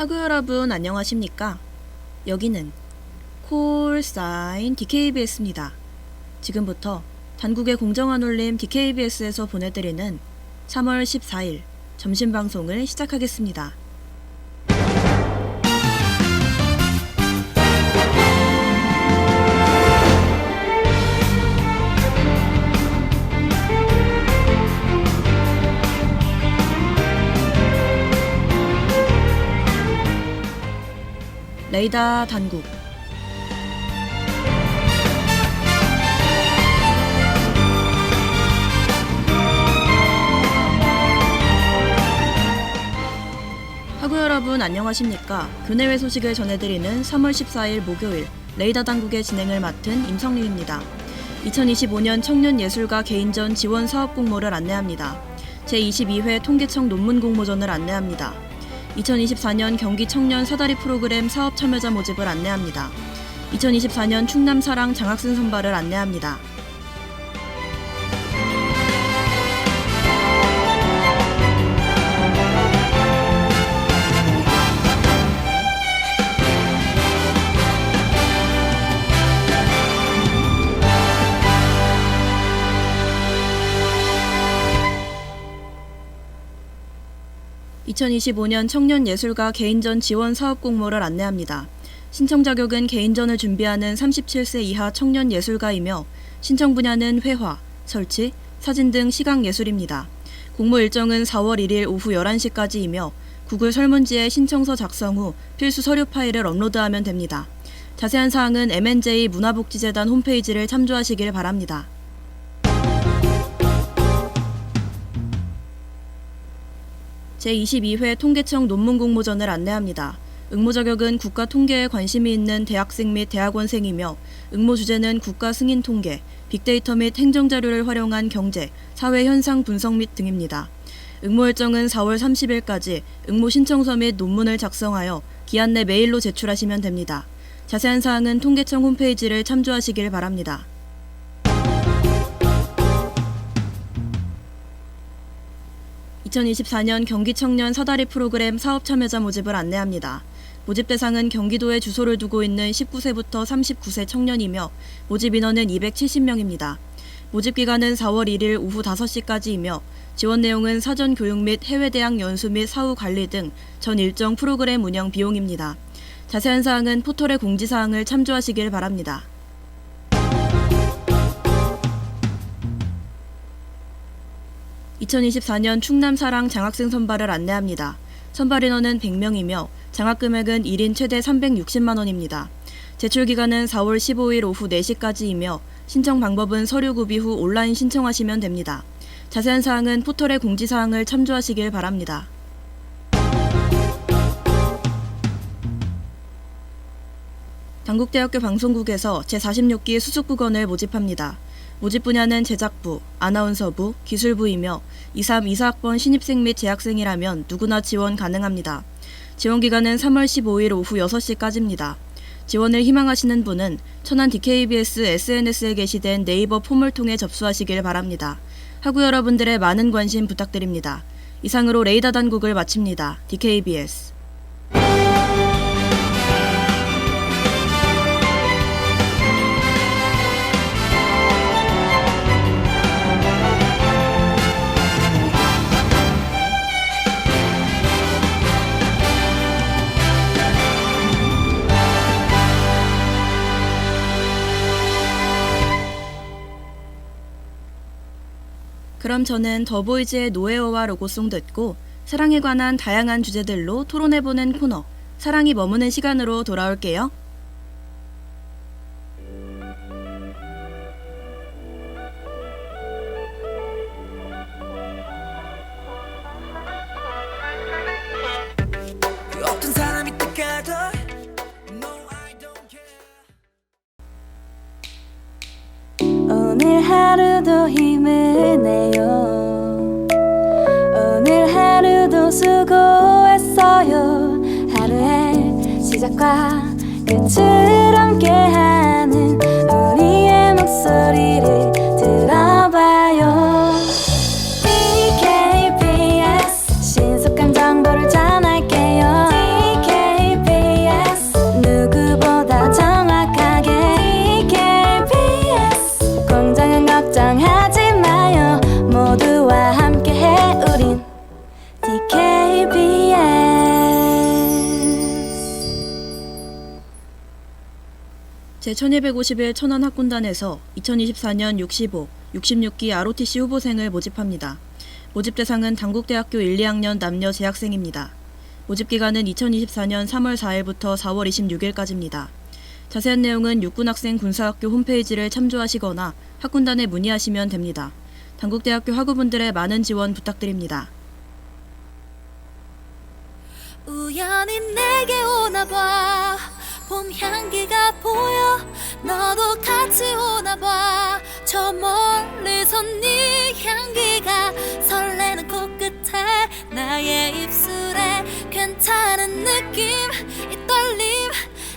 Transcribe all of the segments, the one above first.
하구 여러분 안녕하십니까? 여기는 콜사인 DKBS입니다. 지금부터 단국의 공정한 울림 DKBS에서 보내드리는 3월 14일 점심 방송을 시작하겠습니다. 레이다 단국 하구 여러분 안녕하십니까? 교내외 소식을 전해드리는 3월 14일 목요일 레이더 당국의 진행을 맡은 임성림입니다. 2025년 청년예술가 개인전 지원 사업 공모를 안내합니다. 제22회 통계청 논문 공모전을 안내합니다. 2024년 경기 청년 사다리 프로그램 사업 참여자 모집을 안내합니다. 2024년 충남 사랑 장학생 선발을 안내합니다. (2025년) 청년 예술가 개인전 지원 사업 공모를 안내합니다. 신청 자격은 개인전을 준비하는 37세 이하 청년 예술가이며 신청 분야는 회화, 설치, 사진 등 시각 예술입니다. 공모 일정은 4월 1일 오후 11시까지이며 구글 설문지에 신청서 작성 후 필수 서류 파일을 업로드하면 됩니다. 자세한 사항은 MNJ 문화복지재단 홈페이지를 참조하시길 바랍니다. 제22회 통계청 논문 공모전을 안내합니다. 응모 자격은 국가 통계에 관심이 있는 대학생 및 대학원생이며 응모 주제는 국가 승인 통계, 빅데이터 및 행정 자료를 활용한 경제, 사회 현상 분석 및 등입니다. 응모 일정은 4월 30일까지 응모 신청서 및 논문을 작성하여 기한 내 메일로 제출하시면 됩니다. 자세한 사항은 통계청 홈페이지를 참조하시길 바랍니다. (2024년) 경기 청년 사다리 프로그램 사업 참여자 모집을 안내합니다. 모집 대상은 경기도에 주소를 두고 있는 19세부터 39세 청년이며 모집 인원은 270명입니다. 모집 기간은 4월 1일 오후 5시까지이며 지원 내용은 사전 교육 및 해외 대학 연수 및 사후 관리 등 전 일정 프로그램 운영 비용입니다. 자세한 사항은 포털의 공지 사항을 참조하시길 바랍니다. (2024년) 충남 사랑 장학생 선발을 안내합니다. 선발 인원은 100명이며 장학 금액은 1인 최대 360만 원입니다. 제출 기간은 4월 15일 오후 4시까지이며 신청 방법은 서류 구비 후 온라인 신청하시면 됩니다. 자세한 사항은 포털의 공지 사항을 참조하시길 바랍니다. 당국대학교 방송국에서 제46기 수습국원을 모집합니다. 모집 분야는 제작부, 아나운서부, 기술부이며 23, 24학번 신입생 및 재학생이라면 누구나 지원 가능합니다. 지원 기간은 3월 15일 오후 6시까지입니다. 지원을 희망하시는 분은 천안 DKBS SNS에 게시된 네이버 폼을 통해 접수하시길 바랍니다. 하구 여러분들의 많은 관심 부탁드립니다. 이상으로 레이더 단국을 마칩니다. DKBS 그럼 저는 더보이즈의 노에어와 로고송 듣고 사랑에 관한 다양한 주제들로 토론해보는 코너 사랑이 머무는 시간으로 돌아올게요. 제1251 천안 학군단에서 2024년 65, 66기 ROTC 후보생을 모집합니다. 모집 대상은 당국대학교 1, 2학년 남녀 재학생입니다. 모집 기간은 2024년 3월 4일부터 4월 26일까지입니다. 자세한 내용은 육군학생 군사학교 홈페이지를 참조하시거나 학군단에 문의하시면 됩니다. 당국대학교 학우분들의 많은 지원 부탁드립니다. 우연히 내게 오나 봐 봄 향기가 보여. 너도 같이 오나 봐. 저 멀리서 네 향기가 설레는 코끝에 나의 입술에 괜찮은 느낌 이 떨림.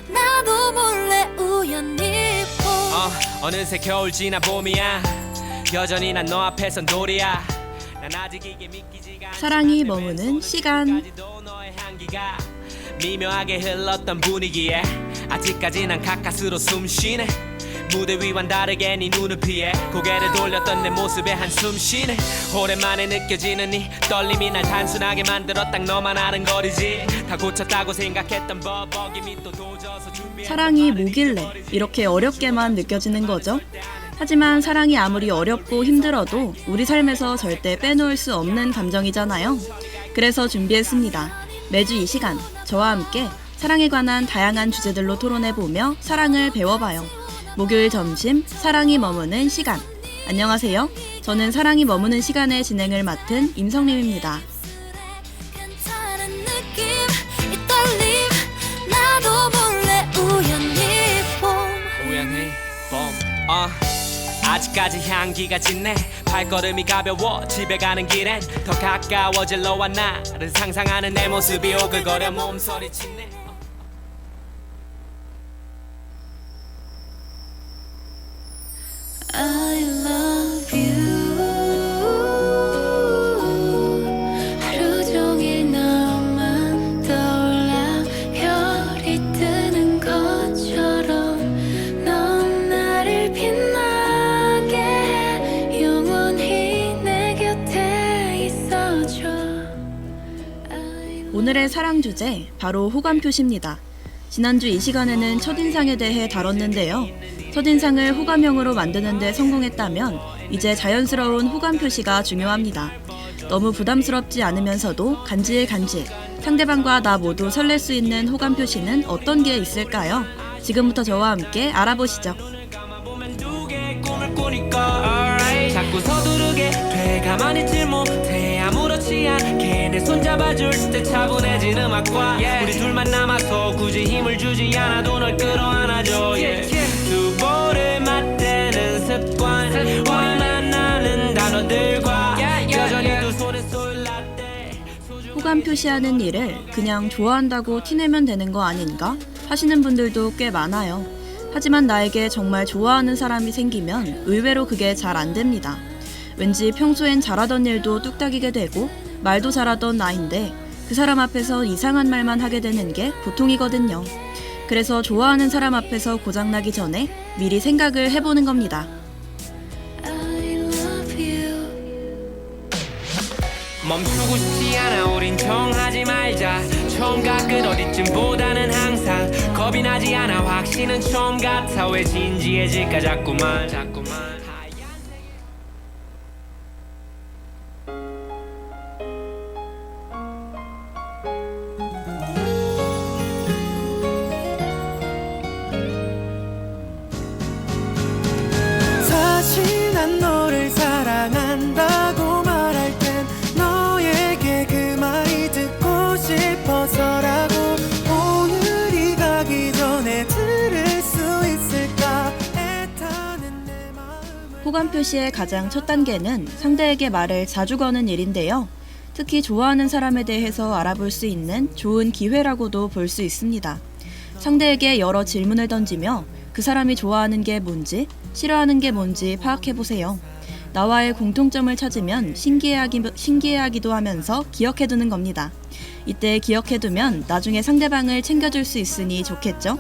나도 몰래 우연히 봄. 어, 어느새 겨울 지나 봄이야. 여전히 난 너 앞에선 돌이야. 난 아직 이게 믿기지가 않지만 사랑이 내 머무는 시간. 미묘하게 흘렀던 분위기에 아직까지 난 가까스로 숨쉬네 무대 위와는 다르게 네 눈을 피해 고개를 돌렸던 내 모습에 한숨 쉬네 오랜만에 느껴지는 이 떨림이 날 단순하게 만들어 딱 너만 아는 거리지 다 고쳤다고 생각했던 버벅임이 또 도져서 준비한 사랑이 뭐길래 이렇게 어렵게만 느껴지는 거죠? 하지만 사랑이 아무리 어렵고 힘들어도 우리 삶에서 절대 빼놓을 수 없는 감정이잖아요. 그래서 준비했습니다. 매주 이 시간 저와 함께 사랑에 관한 다양한 주제들로 토론해보며 사랑을 배워봐요. 목요일 점심 사랑이 머무는 시간. 안녕하세요. 저는 사랑이 머무는 시간의 진행을 맡은 임성림입니다. 어. 아직까지 향기가 짙네 발걸음이 가벼워 집에 가는 길엔 더 가까워질 너와 나를 상상하는 내 모습이 오글거려 몸서리 치네 바로 호감 표시입니다. 지난주 이 시간에는 첫인상에 대해 다뤘는데요. 첫인상을 호감형으로 만드는데 성공했다면 이제 자연스러운 호감 표시가 중요합니다. 너무 부담스럽지 않으면서도 간질간질 상대방과 나 모두 설렐 수 있는 호감 표시는 어떤 게 있을까요? 지금부터 저와 함께 알아보시죠. 자꾸 서두르게 돼 가만히 있질 못 않게 내 손잡아줄 때 차분해진 음악과 우리 둘만 남아서 굳이 힘을 주지 않아도 널 끌어안아줘. Yeah. 두 볼을 맞대는 습관. 만나는 단어들과 여전히 두 손에 쏠라대 호감 표시하는 일을 그냥 좋아한다고 티내면 되는 거 아닌가? 하시는 분들도 꽤 많아요. 하지만 나에게 정말 좋아하는 사람이 생기면 의외로 그게 잘 안 됩니다. 왠지 평소엔 잘하던 일도 뚝딱이게 되고 말도 잘하던 나인데 그 사람 앞에서 이상한 말만 하게 되는 게 보통이거든요. 그래서 좋아하는 사람 앞에서 고장나기 전에 미리 생각을 해보는 겁니다. 멈추고 싶지 않아 우린 정하지 말자. 총각 끝 어디쯤보다는 항상 겁이 나지 않아. 확신은 처음 같아. 왜 진지해질까 자꾸만 자꾸만 호감 표시의 가장 첫 단계는 상대에게 말을 자주 거는 일인데요. 특히 좋아하는 사람에 대해서 알아볼 수 있는 좋은 기회라고도 볼 수 있습니다. 상대에게 여러 질문을 던지며 그 사람이 좋아하는 게 뭔지, 싫어하는 게 뭔지 파악해 보세요. 나와의 공통점을 찾으면 신기해하기, 신기해하기도 하면서 기억해 두는 겁니다. 이때 기억해 두면 나중에 상대방을 챙겨줄 수 있으니 좋겠죠?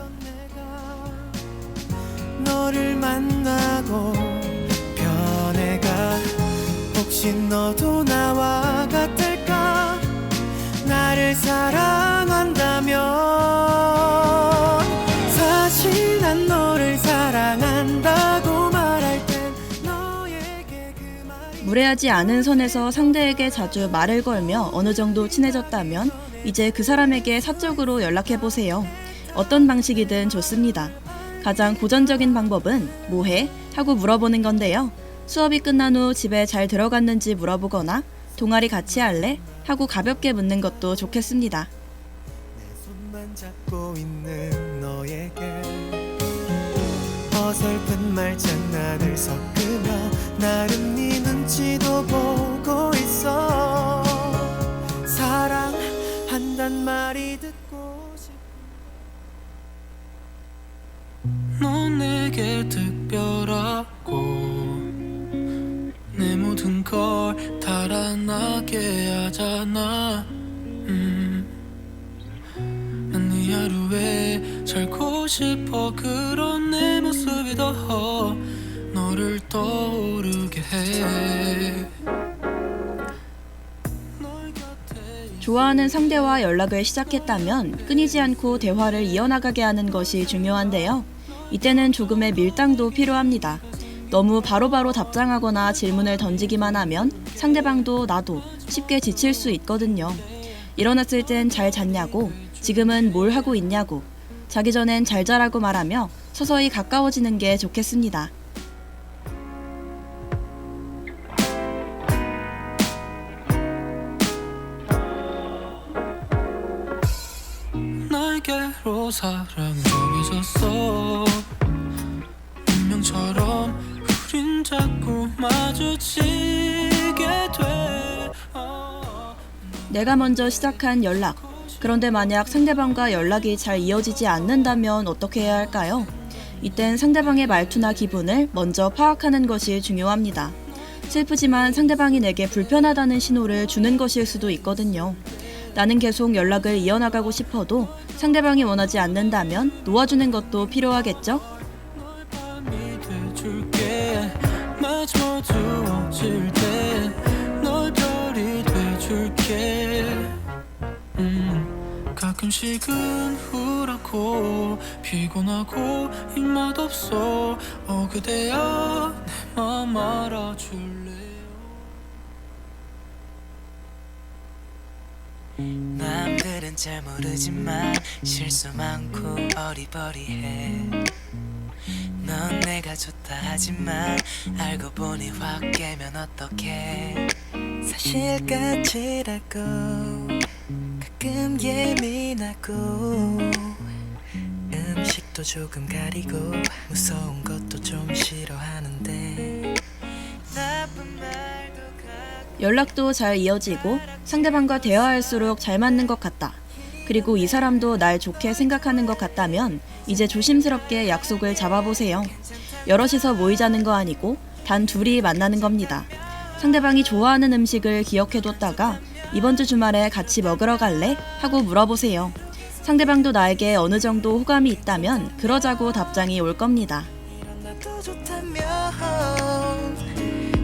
대신 너도 나와 같을까 나를 사랑한다면 사실 난 너를 사랑한다고 말할 땐 너에게 그 말이 무례하지 않은 선에서 상대에게 자주 말을 걸며 어느 정도 친해졌다면 이제 그 사람에게 사적으로 연락해 보세요. 어떤 방식이든 좋습니다. 가장 고전적인 방법은 뭐해? 하고 물어보는 건데요. 수업이 끝난 후 집에 잘 들어갔는지 물어보거나 동아리 같이 할래? 하고 가볍게 묻는 것도 좋겠습니다. 상대와 연락을 시작했다면 끊이지 않고 대화를 이어나가게 하는 것이 중요한데요. 이때는 조금의 밀당도 필요합니다. 너무 바로바로 답장하거나 질문을 던지기만 하면 상대방도 나도 쉽게 지칠 수 있거든요. 일어났을 땐 잘 잤냐고, 지금은 뭘 하고 있냐고, 자기 전엔 잘 자라고 말하며 서서히 가까워지는 게 좋겠습니다. 사랑은 정해졌어 운명처럼 우린 자꾸 마주치게 돼 어. 내가 먼저 시작한 연락. 그런데 만약 상대방과 연락이 잘 이어지지 않는다면 어떻게 해야 할까요? 이땐 상대방의 말투나 기분을 먼저 파악하는 것이 중요합니다. 슬프지만 상대방이 내게 불편하다는 신호를 주는 것일 수도 있거든요. 나는 계속 연락을 이어나가고 싶어도 상대방이 원하지 않는다면 놓아주는 것도 필요하겠죠? 음, 가끔씩은 우울하고 피곤하고 입맛 없어. 어 그대야 내맘 알아줄래요 남들은 잘 모르지만 실수 많고 어리버리해. 넌 내가 좋다 하지만 알고 보니 확 깨면 어떡해? 사실 까칠하고 가끔 예민하고 음식도 조금 가리고 무서운 것도 좀 싫어하는 연락도 잘 이어지고 상대방과 대화할수록 잘 맞는 것 같다. 그리고 이 사람도 날 좋게 생각하는 것 같다면 이제 조심스럽게 약속을 잡아보세요. 여럿이서 모이자는 거 아니고 단 둘이 만나는 겁니다. 상대방이 좋아하는 음식을 기억해뒀다가 이번 주 주말에 같이 먹으러 갈래? 하고 물어보세요. 상대방도 나에게 어느 정도 호감이 있다면 그러자고 답장이 올 겁니다.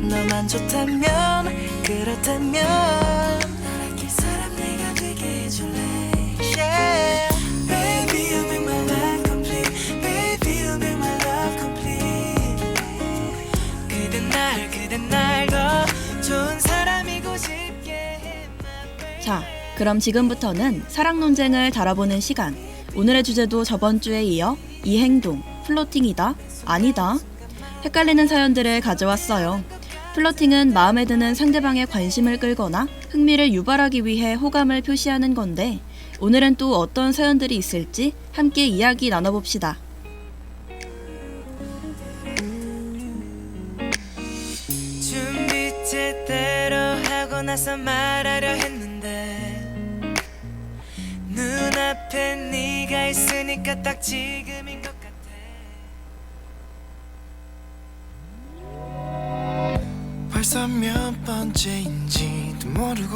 너만 좋다면 그렇다면 날 아낄 사람 내가 되게 해줄래 yeah. Baby you make my life complete Baby you make my love complete 그댄 날 그댄 날더 좋은 사람이고 싶게 해 my baby. 자, 그럼 지금부터는 사랑 논쟁을 다뤄보는 시간. 오늘의 주제도 저번 주에 이어 이 행동, 플로팅이다, 아니다. 헷갈리는 사연들을 가져왔어요. 플러팅은 마음에 드는 상대방의 관심을 끌거나 흥미를 유발하기 위해 호감을 표시하는 건데, 오늘은 또 어떤 사연들이 있을지 함께 이야기 나눠봅시다. 제대로 하고 나서 말하려 했는데 눈앞에 네가 있으니까 딱 지금 벌써 몇 번째인지도 모르고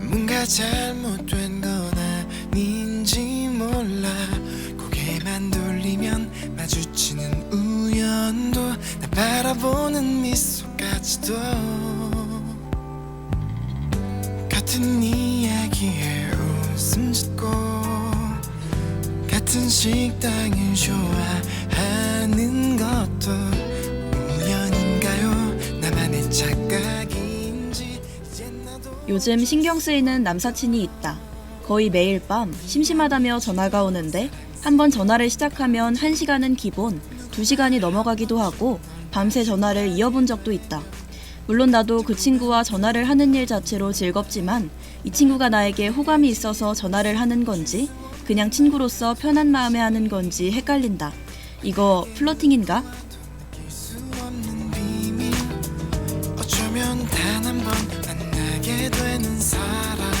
뭔가 잘못된 건 아닌지 몰라. 고개만 돌리면 마주치는 우연도 나 바라보는 미소까지도 같은 이야기에 웃음 짓고 같은 식당을 좋아하는 것도 요즘 신경 쓰이는 남사친이 있다. 거의 매일 밤 심심하다며 전화가 오는데 한번 전화를 시작하면 한시간은 기본, 두시간이 넘어가기도 하고 밤새 전화를 이어본 적도 있다. 물론 나도 그 친구와 전화를 하는 일 자체로 즐겁지만 이 친구가 나에게 호감이 있어서 전화를 하는 건지 그냥 친구로서 편한 마음에 하는 건지 헷갈린다. 이거 플러팅인가? 되는 사람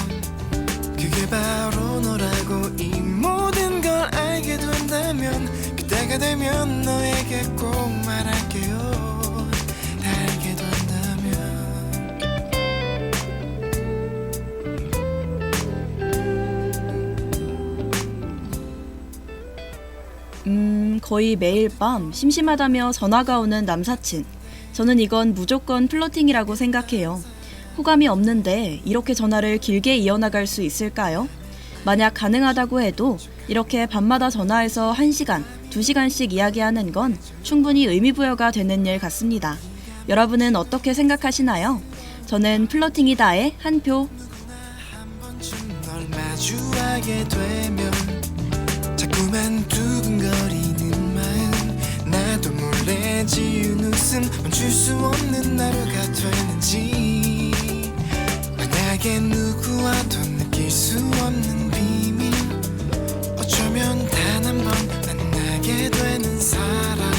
그게 바로 너라고 이 모든 걸 알게 된다면 그때가 되면 너에게 꼭 말할게요 음, 거의 매일 밤 심심하다며 전화가 오는 남사친. 저는 이건 무조건 플러팅이라고 생각해요. 호감이 없는데 이렇게 전화를 길게 이어나갈 수 있을까요? 만약 가능하다고 해도 이렇게 밤마다 전화해서 1시간, 2시간씩 이야기하는 건 충분히 의미부여가 되는 일 같습니다. 여러분은 어떻게 생각하시나요? 저는 플러팅이다의 한 표. 지은 웃음 멈출 수 없는 하루가 되는지 만약에 누구와도 느낄 수 없는 비밀. 어쩌면 단 한 번 만나게 되는 사람.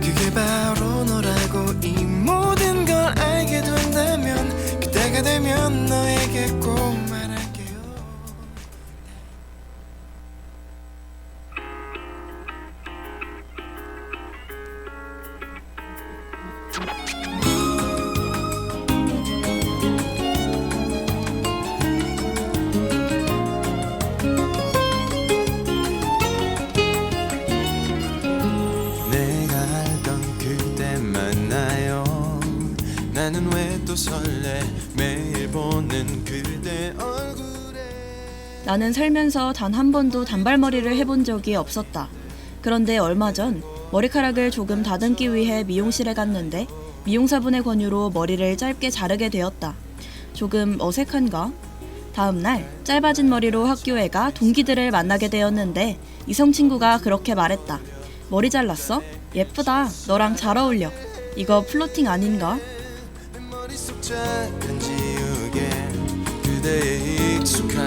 그게 바로 나는 살면서 단 한 번도 단발머리를 해본 적이 없었다. 그런데 얼마 전 머리카락을 조금 다듬기 위해 미용실에 갔는데 미용사분의 권유로 머리를 짧게 자르게 되었다. 조금 어색한가? 다음날 짧아진 머리로 학교에 가 동기들을 만나게 되었는데 이성 친구가 그렇게 말했다. 머리 잘랐어? 예쁘다. 너랑 잘 어울려. 이거 플로팅 아닌가?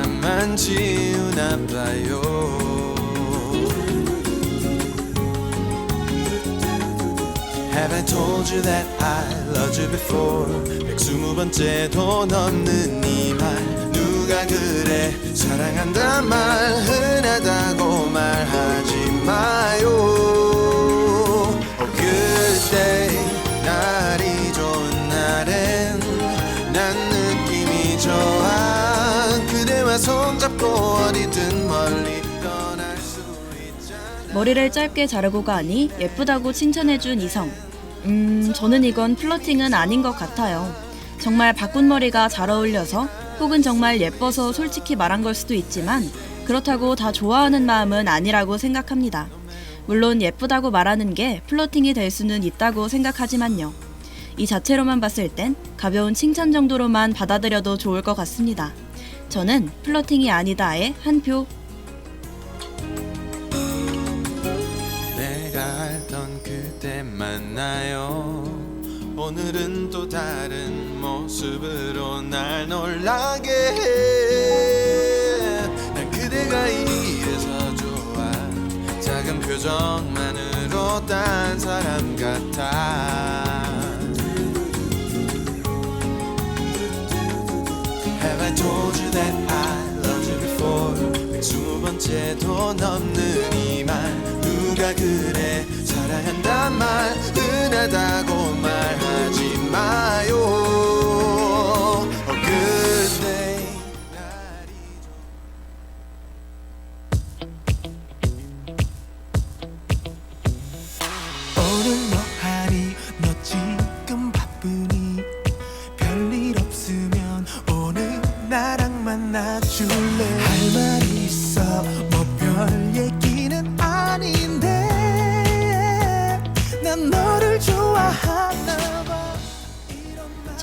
익숙함만 지우나 봐요. Have I told you that I loved you before? 백스무 번째도 넘는 이 말. 누가 그래? 사랑한단 말. 흔하다고 말하지 마요. 어, 그때 날 그대와 손잡고 어디든 멀리 떠날 수 있잖아 머리를 짧게 자르고 가니 예쁘다고 칭찬해준 이성. 음, 저는 이건 플러팅은 아닌 것 같아요. 정말 바꾼 머리가 잘 어울려서 혹은 정말 예뻐서 솔직히 말한 걸 수도 있지만 그렇다고 다 좋아하는 마음은 아니라고 생각합니다. 물론 예쁘다고 말하는 게 플러팅이 될 수는 있다고 생각하지만요. 이 자체로만 봤을 땐 가벼운 칭찬 정도로만 받아들여도 좋을 것 같습니다. 저는 플러팅이 아니다의 한 표. 내가 알던 그때 만나요. 오늘은 또 다른 모습으로 날 놀라게 해 난 그대가 이래서 좋아. 작은 표정만으로 딴 사람 같아 Have I told you that I loved you before 백스무 번째도 넘는 이 말 누가 그래 사랑한단 말 흔하다고 말하지 마요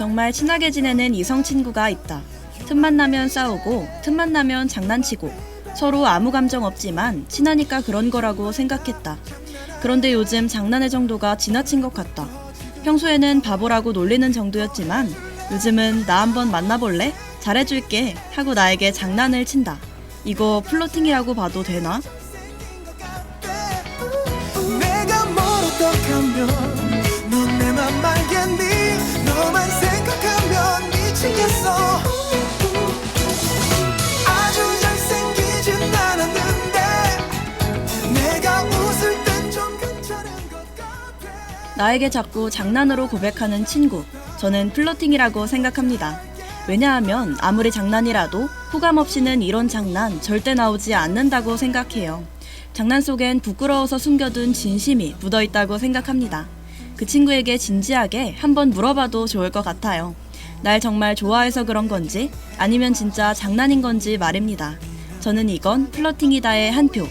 정말 친하게 지내는 이성 친구가 있다. 틈만 나면 싸우고, 틈만 나면 장난치고, 서로 아무 감정 없지만 친하니까 그런 거라고 생각했다. 그런데 요즘 장난의 정도가 지나친 것 같다. 평소에는 바보라고 놀리는 정도였지만 요즘은 나 한번 만나볼래? 잘해줄게 하고 나에게 장난을 친다. 이거 플로팅이라고 봐도 되나? 나에게 자꾸 장난으로 고백하는 친구. 저는 플러팅이라고 생각합니다. 왜냐하면 아무리 장난이라도 호감 없이는 이런 장난 절대 나오지 않는다고 생각해요. 장난 속엔 부끄러워서 숨겨둔 진심이 묻어 있다고 생각합니다. 그 친구에게 진지하게 한번 물어봐도 좋을 것 같아요. 날 정말 좋아해서 그런 건지 아니면 진짜 장난인 건지 말입니다. 저는 이건 플러팅이다의 한 표.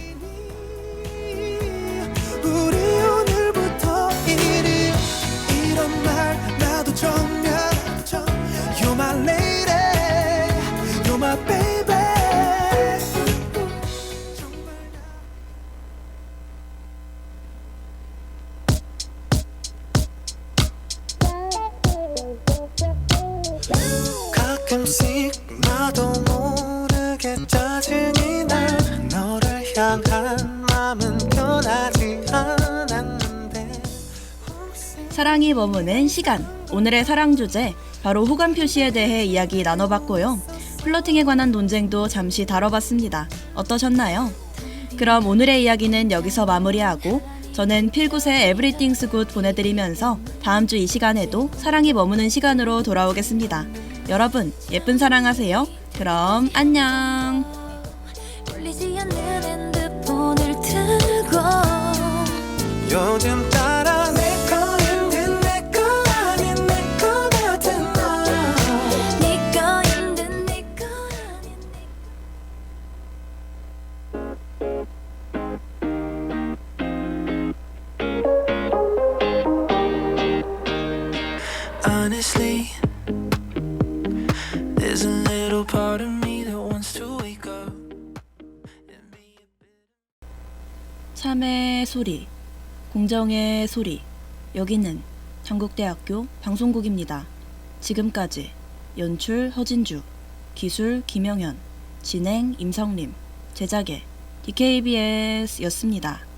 가끔씩 나도 모르게 짜증이 나 너를 향한 마음은 변하지 않았는데 사랑이 머무는 시간. 오늘의 사랑 주제 바로 호감 표시에 대해 이야기 나눠봤고요. 플러팅에 관한 논쟁도 잠시 다뤄봤습니다. 어떠셨나요? 그럼 오늘의 이야기는 여기서 마무리하고 저는 필굿의 에브리띵스 굿 보내드리면서 다음 주 이 시간에도 사랑이 머무는 시간으로 돌아오겠습니다. 여러분 예쁜 사랑하세요. 그럼 안녕. 울리지 않는 핸드폰을 들고 요즘 따라 공정의 소리. 여기는 한국대학교 방송국입니다. 지금까지 연출 허진주, 기술 김영현, 진행 임성림, 제작의 DKBS였습니다.